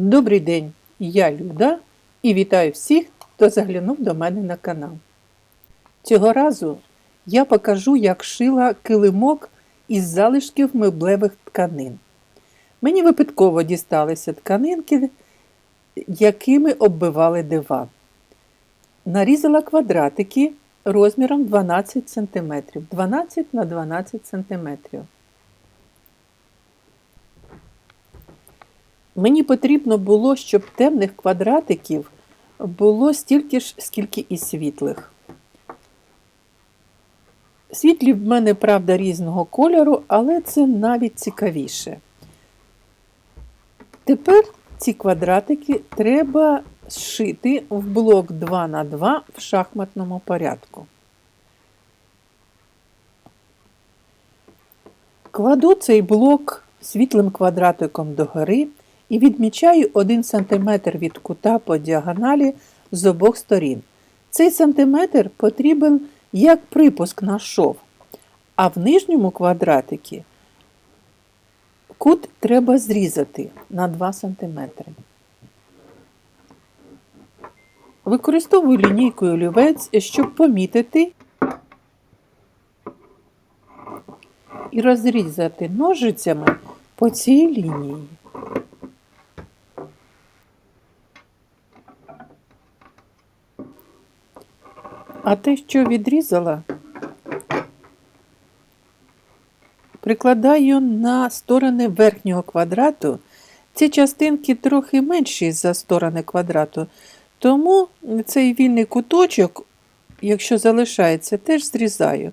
Добрий день, я Люда і вітаю всіх, хто заглянув до мене на канал. Цього разу я покажу, як шила килимок із залишків меблевих тканин. Мені випадково дісталися тканинки, якими оббивали диван. Нарізала квадратики розміром 12 см. 12 на 12 см. Мені потрібно було, щоб темних квадратиків було стільки ж, скільки і світлих. Світлі в мене, правда, різного кольору, але це навіть цікавіше. Тепер ці квадратики треба зшити в блок 2 на 2 в шахматному порядку. Кладу цей блок світлим квадратиком догори і відмічаю 1 см від кута по діагоналі з обох сторін. Цей сантиметр потрібен як припуск на шов, а в нижньому квадратикі кут треба зрізати на 2 см. Використовую лінійку олівець, щоб помітити і розрізати ножицями по цій лінії. А те, що відрізала, прикладаю на сторони верхнього квадрату. Ці частинки трохи менші за сторони квадрату, тому цей вільний куточок, якщо залишається, теж зрізаю.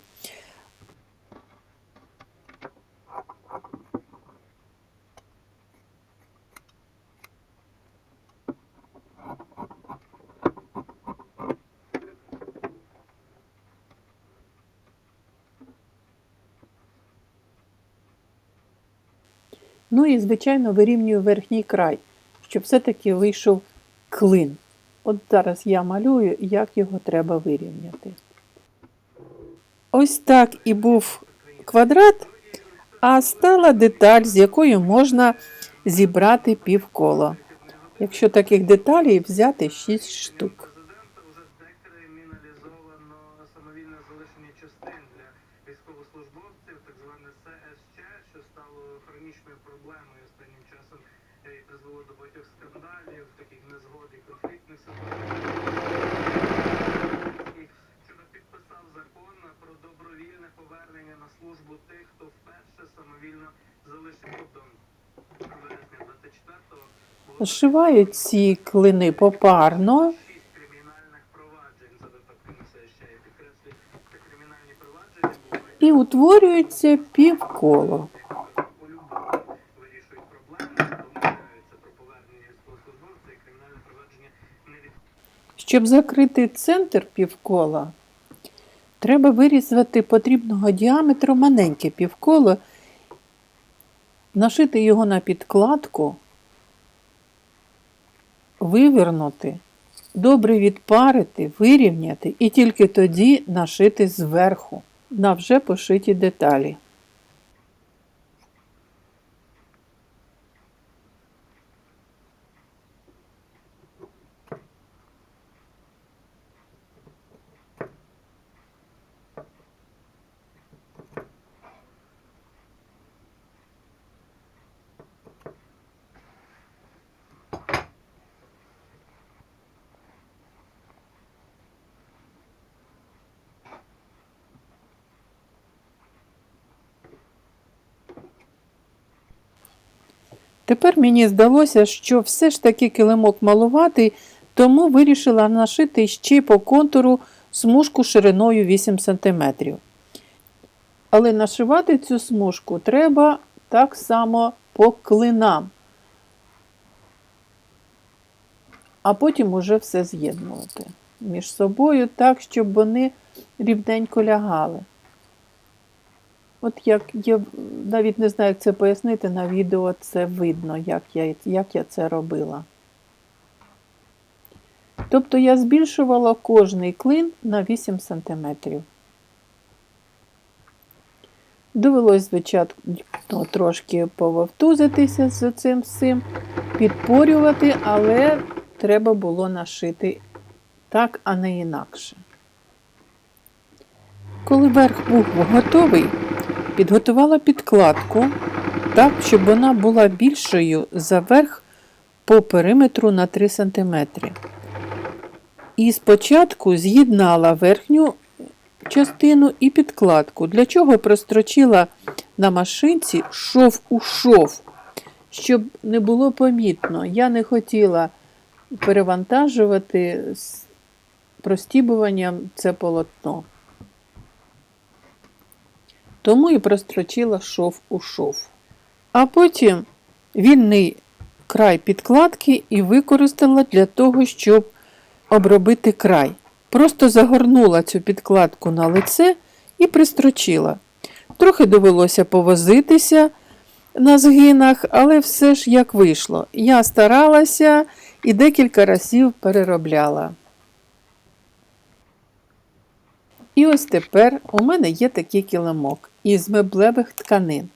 Ну і, звичайно, вирівнюю верхній край, щоб все-таки вийшов клин. От зараз я малюю, як його треба вирівняти. Ось так і був квадрат, а стала деталь, з якою можна зібрати півколо. Якщо таких деталей взяти 6 штук. Хронічною проблемою останнім часом е, і призвело до багатьох скандалів, таких незгод і конфліктних ситуацій. Щодо підписав закон про добровільне повернення на службу тих, хто вперше самовільно залишив кордон. Вересня 24-го було ці клини попарно. шість кримінальних проваджень за випадками це ще я підкреслюю. Це кримінальні провадження бувають І утворюється півколо. по-любому вирішують проблеми, домовляються про повернення військовослужбовця і кримінальне провадження не від Щоб закрити центр півкола, треба вирізати потрібного діаметру маленьке півколо, нашити його на підкладку, вивернути, добре відпарити, вирівняти і тільки тоді нашити зверху на вже пошиті деталі. Тепер мені здалося, що все ж таки килимок малуватий, тому вирішила нашити ще по контуру смужку шириною 8 см. Але нашивати цю смужку треба так само по клинам, а потім уже все з'єднувати між собою так, щоб вони рівненько лягали. От як я навіть не знаю, як це пояснити, на відео це видно, як я, як я це робила. Тобто я збільшувала кожний клин на 8 см. Довелось, звичайно, то трошки пововтузитися з цим всім, підпорювати, але треба було нашити так, а не інакше. Коли верх був готовий, підготувала підкладку так, щоб вона була більшою за верх по периметру на 3 см. І спочатку з'єднала верхню частину і підкладку, для чого прострочила на машинці шов у шов, щоб не було помітно. Я не хотіла перевантажувати з простібуванням це полотно. Тому і прострочила шов у шов. А потім вільний край підкладки і використала для того, щоб обробити край. Просто загорнула цю підкладку на лице і пристрочила. Трохи довелося повозитися на згинах, але все ж як вийшло. Я старалася і декілька разів переробляла. І ось тепер у мене є такий килимок із меблевих тканин.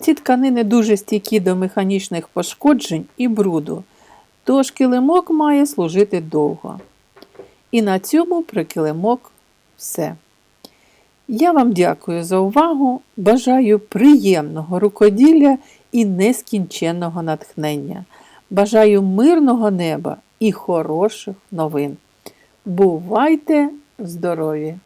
Ці тканини дуже стійкі до механічних пошкоджень і бруду, тож килимок має служити довго. І на цьому про килимок все. Я вам дякую за увагу, бажаю приємного рукоділля і нескінченного натхнення. Бажаю мирного неба і хороших новин. Бувайте здорові!